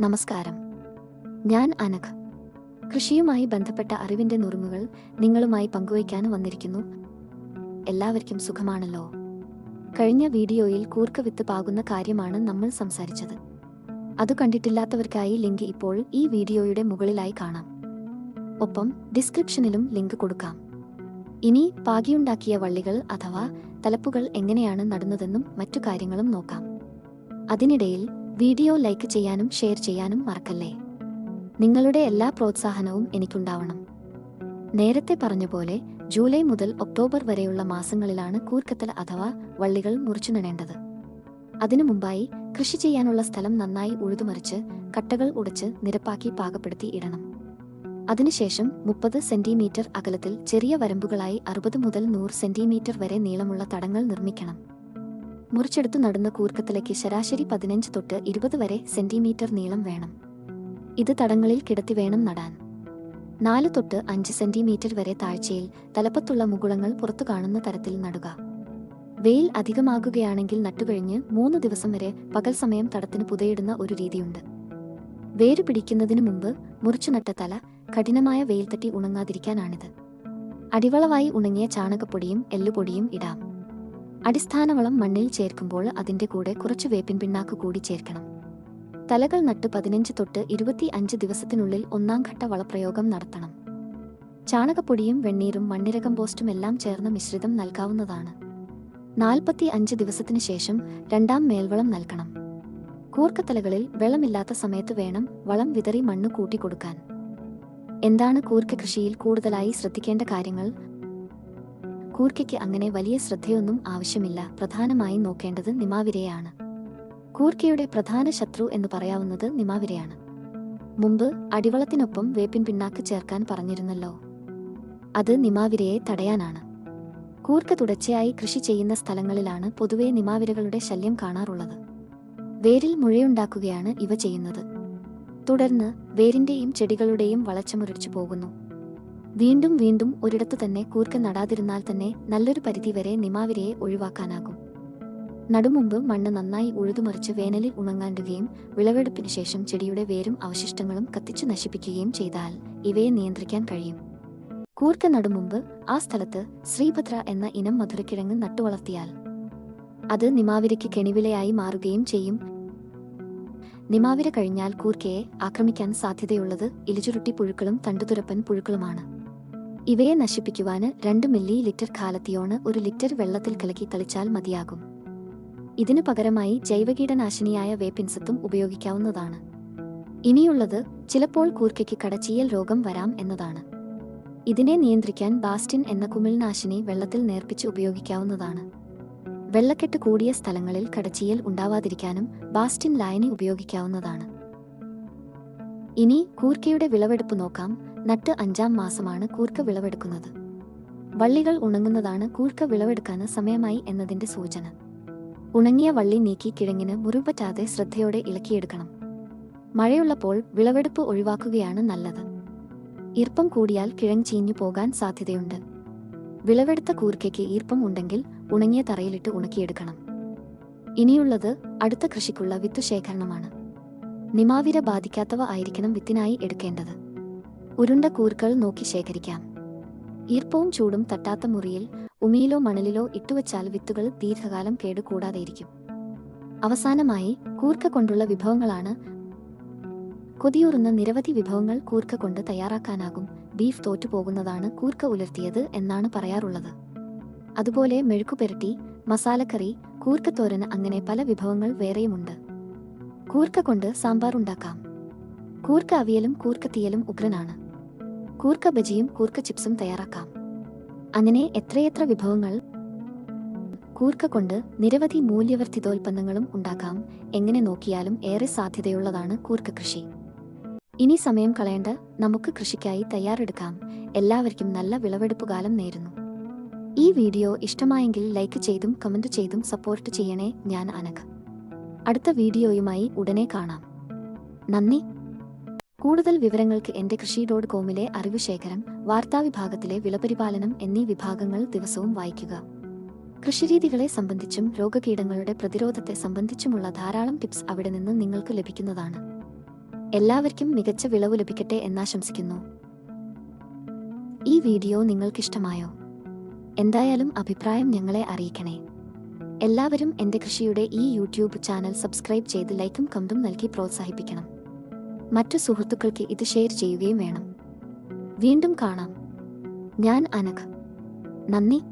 നമസ്കാരം. ഞാൻ അനഘ്. കൃഷിയുമായി ബന്ധപ്പെട്ട അറിവിന്റെ നുറുങ്ങുകൾ നിങ്ങളുമായി പങ്കുവയ്ക്കാൻ വന്നിരിക്കുന്നു. എല്ലാവർക്കും സുഖമാണല്ലോ? കഴിഞ്ഞ വീഡിയോയിൽ കൂർക്ക വിത്ത് പാകുന്ന കാര്യമാണ് നമ്മൾ സംസാരിച്ചത്. അത് കണ്ടിട്ടില്ലാത്തവർക്കായി ലിങ്ക് ഇപ്പോൾ ഈ വീഡിയോയുടെ മുകളിലായി കാണാം. ഒപ്പം ഡിസ്ക്രിപ്ഷനിലും ലിങ്ക് കൊടുക്കാം. ഇനി പാകിയുണ്ടാക്കിയ വള്ളികൾ അഥവാ തലപ്പുകൾ എങ്ങനെയാണ് നടുന്നതെന്നും മറ്റു കാര്യങ്ങളും നോക്കാം. അതിനിടയിൽ വീഡിയോ ലൈക്ക് ചെയ്യാനും ഷെയർ ചെയ്യാനും മറക്കല്ലേ? നിങ്ങളുടെ എല്ലാ പ്രോത്സാഹനവും എനിക്കുണ്ടാവണം. നേരത്തെ പറഞ്ഞ പോലെ ജൂലൈ മുതൽ ഒക്ടോബർ വരെയുള്ള മാസങ്ങളിലാണ് കൂർക്കത്തൽ അഥവാ വള്ളികൾ മുറിച്ചു നടേണ്ടത് അതിനു മുമ്പായി കൃഷി ചെയ്യാനുള്ള സ്ഥലം നന്നായി ഉഴുതുമറിച്ച് കട്ടകൾ ഉടച്ച് നിരപ്പാക്കി പാകപ്പെടുത്തി ഇടണം. അതിനുശേഷം മുപ്പത് സെന്റിമീറ്റർ അകലത്തിൽ ചെറിയ വരമ്പുകളായി അറുപത് മുതൽ നൂറ് സെന്റിമീറ്റർ വരെ നീളമുള്ള തടങ്ങൾ നിർമ്മിക്കണം. മുറിച്ചെടുത്തു നടുന്ന കൂർക്കത്തിലേക്ക് ശരാശരി പതിനഞ്ച് തൊട്ട് ഇരുപത് വരെ സെന്റിമീറ്റർ നീളം വേണം. ഇത് തടങ്ങളിൽ കിടത്തി വേണം നടാൻ. നാല് തൊട്ട് അഞ്ച് സെന്റിമീറ്റർ വരെ താഴ്ചയിൽ തലപ്പത്തുള്ള മുകുളങ്ങൾ പുറത്തു കാണുന്ന തരത്തിൽ നടുക. വെയിൽ അധികമാകുകയാണെങ്കിൽ നട്ടുകഴിഞ്ഞ് മൂന്ന് ദിവസം വരെ പകൽ സമയം തടത്തിന് പുതയിടുന്ന ഒരു രീതിയുണ്ട്. വേര് പിടിക്കുന്നതിനു മുമ്പ് മുറിച്ചു നട്ട തല കഠിനമായ വെയിൽ തട്ടി ഉണങ്ങാതിരിക്കാനാണിത്. അടിവളവായി ഉണങ്ങിയ ചാണകപ്പൊടിയും എല്ലുപൊടിയും ഇടാം. അടിസ്ഥാനവളം മണ്ണിൽ ചേർക്കുമ്പോൾ അതിന്റെ കൂടെ കുറച്ച് വേപ്പിൻ പിണ്ണാക്ക് കൂടി ചേർക്കണം. തലകൾ നട്ട് പതിനഞ്ച് തൊട്ട് ഇരുപത്തി അഞ്ച് ദിവസത്തിനുള്ളിൽ ഒന്നാം ഘട്ട വളപ്രയോഗം നടത്തണം. ചാണകപ്പൊടിയും വെണ്ണീരും മണ്ണിര കമ്പോസ്റ്റും എല്ലാം ചേർന്ന മിശ്രിതം നൽകാവുന്നതാണ്. നാൽപ്പത്തി അഞ്ച് ദിവസത്തിനു ശേഷം രണ്ടാം മേൽവളം നൽകണം. കൂർക്കത്തലകളിൽ വെള്ളമില്ലാത്ത സമയത്ത് വേണം വളം വിതറി മണ്ണ് കൂട്ടിക്കൊടുക്കാൻ എന്താണ് കൂർക്ക കൃഷിയിൽ കൂടുതലായി ശ്രദ്ധിക്കേണ്ട കാര്യങ്ങൾ? കൂർക്കയ്ക്ക് അങ്ങനെ വലിയ ശ്രദ്ധയൊന്നും ആവശ്യമില്ല. പ്രധാനമായും നോക്കേണ്ടത് നിമാവിരയാണ്. കൂർക്കയുടെ പ്രധാന ശത്രു എന്ന് പറയാവുന്നത് നിമാവിരയാണ്. മുമ്പ് അടിവളത്തിനൊപ്പം വേപ്പിൻ പിണ്ണാക്ക് ചേർക്കാൻ പറഞ്ഞിരുന്നല്ലോ. അത് നിമാവിരയെ തടയാനാണ്. കൂർക്ക തുടർച്ചയായി കൃഷി ചെയ്യുന്ന സ്ഥലങ്ങളിലാണ് പൊതുവെ നിമാവിരകളുടെ ശല്യം കാണാറുള്ളത്. വേരിൽ മുഴയുണ്ടാക്കുകയാണ് ഇവ ചെയ്യുന്നത്. തുടർന്ന് വേരിന്റെയും ചെടികളുടെയും വളർച്ച പോകുന്നു. വീണ്ടും വീണ്ടും ഒരിടത്തു തന്നെ കൂർക്ക നടാതിരുന്നാൽ തന്നെ നല്ലൊരു പരിധി വരെ നിമാവിരയെ ഒഴിവാക്കാനാകും. നടുമുമ്പ് മണ്ണ് നന്നായി ഉഴുതുമറിച്ച് വേനലിൽ ഉണങ്ങാണ്ടുകയും വിളവെടുപ്പിന് ശേഷം ചെടിയുടെ വേരും അവശിഷ്ടങ്ങളും കത്തിച്ചു നശിപ്പിക്കുകയും ചെയ്താൽ ഇവയെ നിയന്ത്രിക്കാൻ കഴിയും. കൂർക്ക നടുമുമ്പ് ആ സ്ഥലത്ത് ശ്രീഭദ്ര എന്ന ഇനം മധുരക്കിഴങ്ങ് നട്ടുവളർത്തിയാൽ അത് നിമാവിരയ്ക്ക് കെണിവിലയായി മാറുകയും ചെയ്യും. നിമാവിര കഴിഞ്ഞാൽ കൂർക്കയെ ആക്രമിക്കാൻ സാധ്യതയുള്ളത് ഇലിചുരുട്ടി പുഴുക്കളും തണ്ടുതുരപ്പൻ പുഴുക്കളുമാണ്. ഇവയെ നശിപ്പിക്കുവാന് രണ്ട് മില്ലി ലിറ്റർ കാലത്തിയോണ് ഒരു ലിറ്റർ വെള്ളത്തിൽ കലക്കി തളിച്ചാൽ മതിയാകും. ഇതിനു പകരമായി ജൈവകീടനാശിനിയായ വേപ്പിൻസത്തും ഉപയോഗിക്കാവുന്നതാണ്. ഇനിയുള്ളത് ചിലപ്പോൾ കൂർക്കയ്ക്ക് കടച്ചീയൽ രോഗം വരാം എന്നതാണ്. ഇതിനെ നിയന്ത്രിക്കാൻ ബാസ്റ്റിൻ എന്ന കുമിൾനാശിനി വെള്ളത്തിൽ നേർപ്പിച്ച് ഉപയോഗിക്കാവുന്നതാണ്. വെള്ളക്കെട്ട് കൂടിയ സ്ഥലങ്ങളിൽ കടച്ചിയൽ ഉണ്ടാവാതിരിക്കാനും ബാസ്റ്റിൻ ലായനി ഉപയോഗിക്കാവുന്നതാണ്. ഇനി കൂർക്കയുടെ വിളവെടുപ്പ് നോക്കാം. നട്ട് അഞ്ചാം മാസമാണ് കൂർക്ക വിളവെടുക്കുന്നത്. വള്ളികൾ ഉണങ്ങുന്നതാണ് കൂർക്ക വിളവെടുക്കാൻ സമയമായി എന്നതിന്റെ സൂചന. ഉണങ്ങിയ വള്ളി നീക്കി കിഴങ്ങിന് മുറിപ്പറ്റാതെ ശ്രദ്ധയോടെ ഇളക്കിയെടുക്കണം. മഴയുള്ളപ്പോൾ വിളവെടുപ്പ് ഒഴിവാക്കുകയാണ് നല്ലത്. ഈർപ്പം കൂടിയാൽ കിഴങ്ങ് ചീഞ്ഞു പോകാൻ സാധ്യതയുണ്ട്. വിളവെടുത്ത കൂർക്കയ്ക്ക് ഈർപ്പം ഉണ്ടെങ്കിൽ ഉണങ്ങിയ തറയിലിട്ട് ഉണക്കിയെടുക്കണം. ഇനിയുള്ളത് അടുത്ത കൃഷിക്കുള്ള വിത്തുശേഖരണമാണ്. നിമാവിര ബാധിക്കാത്തവ ആയിരിക്കണം വിത്തിനായി എടുക്കേണ്ടത്. ഉരുണ്ട കൂർക്കൾ നോക്കി ശേഖരിക്കാം. ഈർപ്പവും ചൂടും തട്ടാത്ത മുറിയിൽ ഉമിയിലോ മണലിലോ ഇട്ടുവച്ചാൽ വിത്തുകൾ ദീർഘകാലം കേടുകൂടാതെയിരിക്കും. അവസാനമായി കൂർക്ക കൊണ്ടുള്ള വിഭവങ്ങളാണ് കൊതിയൂറുന്ന നിരവധി വിഭവങ്ങൾ കൂർക്ക കൊണ്ട് തയ്യാറാക്കാനാകും. ബീഫ് തോറ്റുപോകുന്നതാണ് കൂർക്ക ഉലർത്തിയത് എന്നാണ് പറയാറുള്ളത്. അതുപോലെ മെഴുക്കുപെരട്ടി മസാലക്കറി കൂർക്കത്തോരന് അങ്ങനെ പല വിഭവങ്ങൾ വേറെയുമുണ്ട്. കൂർക്ക കൊണ്ട് സാമ്പാർ ഉണ്ടാക്കാം. കൂർക്ക അവിയലും കൂർക്കത്തീയലും ഉഗ്രനാണ്. കൂർക്ക ബജിയും കൂർക്ക ചിപ്സും തയ്യാറാക്കാം. അങ്ങനെ എത്രയെത്ര വിഭവങ്ങൾ കൂർക്ക കൊണ്ട് നിരവധി മൂല്യവർദ്ധിതോൽപ്പന്നങ്ങളും ഉണ്ടാക്കാം. എങ്ങനെ നോക്കിയാലും ഏറെ സാധ്യതയുള്ളതാണ് കൂർക്ക കൃഷി ഇനി സമയം കളയേണ്ട നമുക്ക് കൃഷിക്കായി തയ്യാറെടുക്കാം. എല്ലാവർക്കും നല്ല വിളവെടുപ്പ് കാലം നേരുന്നു. ഈ വീഡിയോ ഇഷ്ടമായെങ്കിൽ ലൈക്ക് ചെയ്തും കമന്റ് ചെയ്തും സപ്പോർട്ട് ചെയ്യണേ ഞാൻ അനഘ. അടുത്ത വീഡിയോയുമായി ഉടനെ കാണാം. നന്ദി. കൂടുതൽ വിവരങ്ങൾക്ക് എന്റെ കൃഷി ഡോട്ട് കോമിലെ അറിവ് ശേഖരം വാർത്താവിഭാഗത്തിലെ വിളപരിപാലനം എന്നീ വിഭാഗങ്ങൾ ദിവസവും വായിക്കുക. കൃഷിരീതികളെ സംബന്ധിച്ചും രോഗകീടങ്ങളുടെ പ്രതിരോധത്തെ സംബന്ധിച്ചുമുള്ള ധാരാളം ടിപ്സ് അവിടെ നിന്ന് നിങ്ങൾക്ക് ലഭിക്കുന്നതാണ്. എല്ലാവർക്കും മികച്ച വിളവ് ലഭിക്കട്ടെ എന്നാശംസിക്കുന്നു. ഈ വീഡിയോ നിങ്ങൾക്കിഷ്ടമായോ? എന്തായാലും അഭിപ്രായം ഞങ്ങളെ അറിയിക്കണേ. എല്ലാവരും എന്റെ കൃഷിയുടെ ഈ യൂട്യൂബ് ചാനൽ സബ്സ്ക്രൈബ് ചെയ്ത് ലൈക്കും കമന്റും നൽകി പ്രോത്സാഹിപ്പിക്കണം. മറ്റു സുഹൃത്തുക്കൾക്ക് ഇത് ഷെയർ ചെയ്യുകയും വേണം. വീണ്ടും കാണാം. ഞാൻ അനഘ. നന്ദി.